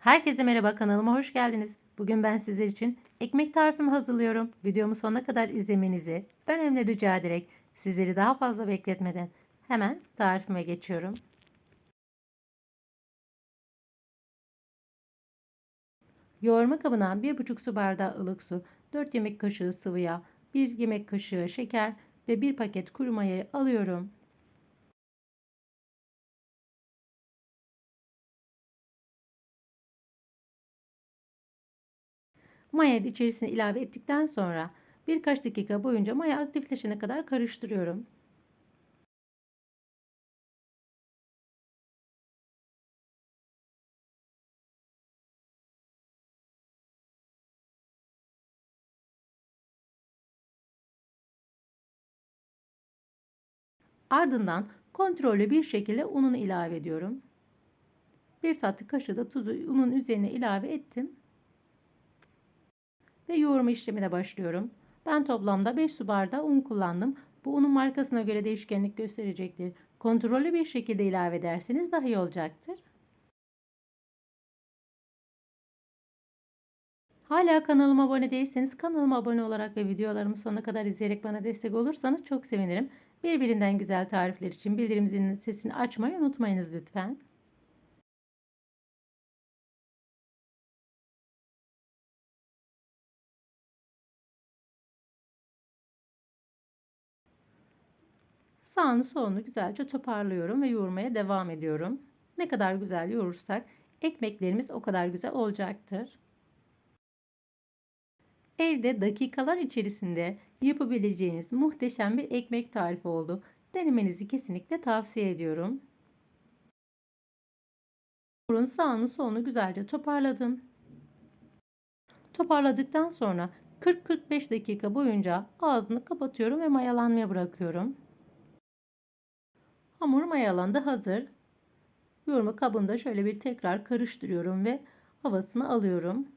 Herkese merhaba kanalıma hoş geldiniz. Bugün ben sizler için ekmek tarifimi hazırlıyorum. Videomu sonuna kadar izlemenizi önemli rica ederek sizleri daha fazla bekletmeden hemen tarifime geçiyorum. Yoğurma kabına 1,5 su bardağı ılık su, 4 yemek kaşığı sıvı yağ, 1 yemek kaşığı şeker ve 1 paket kuru mayayı alıyorum. Mayayı içerisine ilave ettikten sonra birkaç dakika boyunca maya aktifleşene kadar karıştırıyorum. Ardından kontrollü bir şekilde ununu ilave ediyorum. Bir tatlı kaşığı da tuzu unun üzerine ilave ettim. Ve yoğurma işlemine başlıyorum. Ben toplamda 5 su bardağı un kullandım. Bu unun markasına göre değişkenlik gösterecektir. Kontrollü bir şekilde ilave ederseniz daha iyi olacaktır. Hala kanalıma abone değilseniz kanalıma abone olarak ve videolarımı sonuna kadar izleyerek bana destek olursanız çok sevinirim. Birbirinden güzel tarifler için bildirim zilinin sesini açmayı unutmayınız lütfen. Sağını solunu güzelce toparlıyorum ve yoğurmaya devam ediyorum. Ne kadar güzel yoğurursak ekmeklerimiz o kadar güzel olacaktır. Evde dakikalar içerisinde yapabileceğiniz muhteşem bir ekmek tarifi oldu. Denemenizi kesinlikle tavsiye ediyorum. Hamurun sağını solunu güzelce toparladım. Toparladıktan sonra 40-45 dakika boyunca ağzını kapatıyorum ve mayalanmaya bırakıyorum. Hamur mayalandı hazır. Yoğurma kabında şöyle bir tekrar karıştırıyorum ve havasını alıyorum.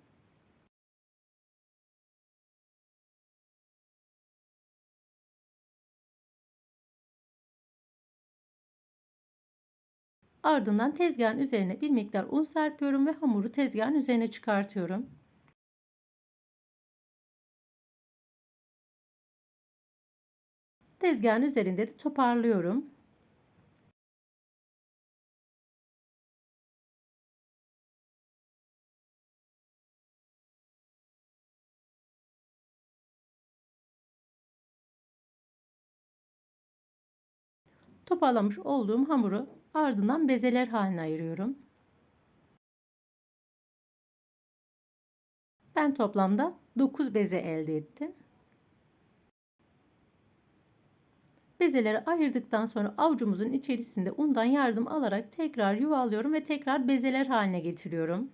Ardından tezgahın üzerine bir miktar un serpiyorum ve hamuru tezgahın üzerine çıkartıyorum. Tezgahın üzerinde de toparlıyorum. Toparlamış olduğum hamuru ardından bezeler haline ayırıyorum. Ben toplamda 9 beze elde ettim. Bezeleri ayırdıktan sonra avucumuzun içerisinde undan yardım alarak tekrar yuvarlıyorum ve tekrar bezeler haline getiriyorum.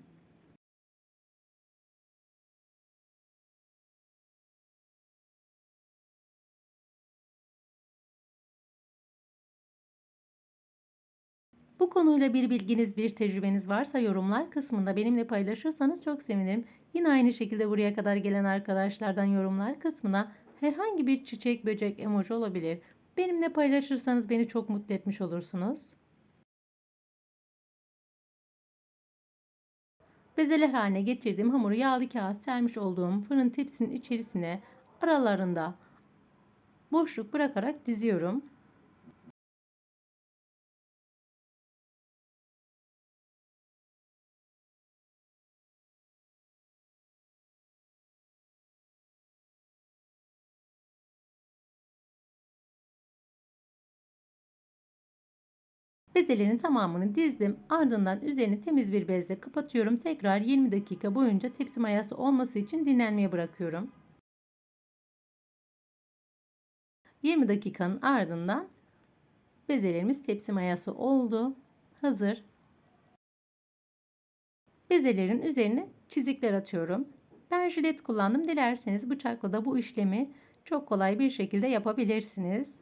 Bu konuyla bir bilginiz, bir tecrübeniz varsa yorumlar kısmında benimle paylaşırsanız çok sevinirim. Yine aynı şekilde buraya kadar gelen arkadaşlardan yorumlar kısmına herhangi bir çiçek, böcek, emoji olabilir. Benimle paylaşırsanız beni çok mutlu etmiş olursunuz. Bezeler haline getirdiğim hamuru yağlı kağıt sermiş olduğum fırın tepsinin içerisine aralarında boşluk bırakarak diziyorum. Bezelerin tamamını dizdim. Ardından üzerini temiz bir bezle kapatıyorum. Tekrar 20 dakika boyunca tepsi mayası olması için dinlenmeye bırakıyorum. 20 dakikanın ardından bezelerimiz tepsi mayası oldu. Hazır. Bezelerin üzerine çizikler atıyorum. Ben jilet kullandım. Dilerseniz bıçakla da bu işlemi çok kolay bir şekilde yapabilirsiniz.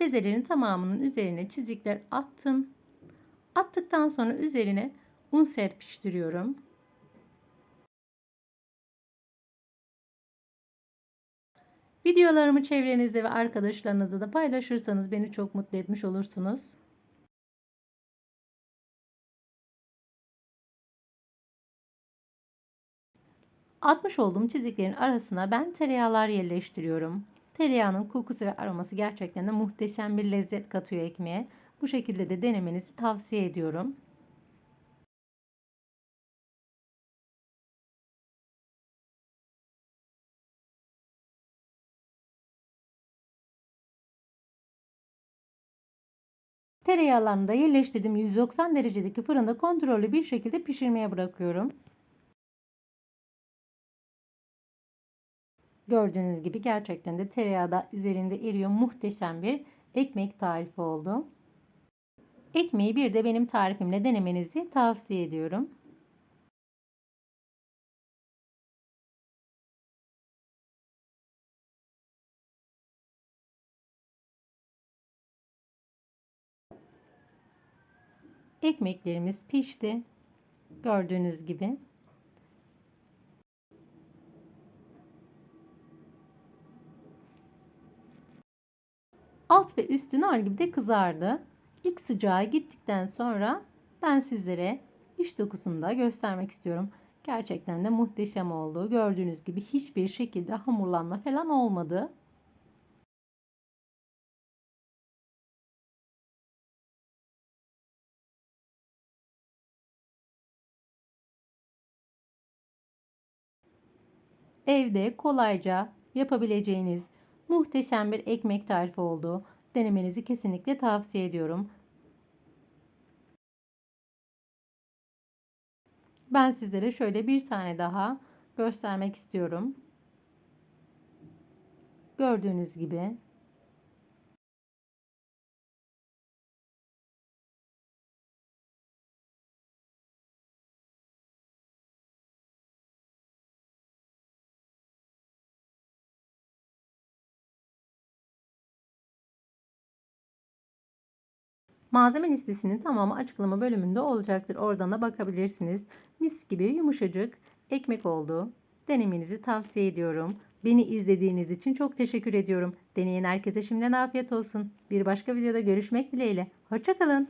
Bezelerin tamamının üzerine çizikler attım. Attıktan sonra üzerine un serpiştiriyorum. Videolarımı çevrenizde ve arkadaşlarınızla da paylaşırsanız beni çok mutlu etmiş olursunuz. Atmış olduğum çiziklerin arasına ben tereyağlar yerleştiriyorum. Tereyağının kokusu ve aroması gerçekten de muhteşem bir lezzet katıyor ekmeğe. Bu şekilde de denemenizi tavsiye ediyorum. Tereyağlarını da yerleştirdim. 190 derecedeki fırında kontrollü bir şekilde pişirmeye bırakıyorum. Gördüğünüz gibi gerçekten de tereyağı da üzerinde eriyor. Muhteşem bir ekmek tarifi oldu. Ekmeği bir de benim tarifimle denemenizi tavsiye ediyorum. Ekmeklerimiz pişti. Gördüğünüz gibi. Alt ve üstü nar gibi de kızardı. İlk sıcağı gittikten sonra ben sizlere iç dokusunu da göstermek istiyorum. Gerçekten de muhteşem oldu. Gördüğünüz gibi hiçbir şekilde hamurlanma falan olmadı. Evde kolayca yapabileceğiniz muhteşem bir ekmek tarifi oldu. Denemenizi kesinlikle tavsiye ediyorum. Ben sizlere şöyle bir tane daha göstermek istiyorum. Gördüğünüz gibi Malzeme listesinin tamamı açıklama bölümünde olacaktır. Oradan da bakabilirsiniz. Mis gibi yumuşacık ekmek oldu. Denemenizi tavsiye ediyorum. Beni izlediğiniz için çok teşekkür ediyorum. Deneyen herkese şimdiden afiyet olsun. Bir başka videoda görüşmek dileğiyle. Hoşçakalın.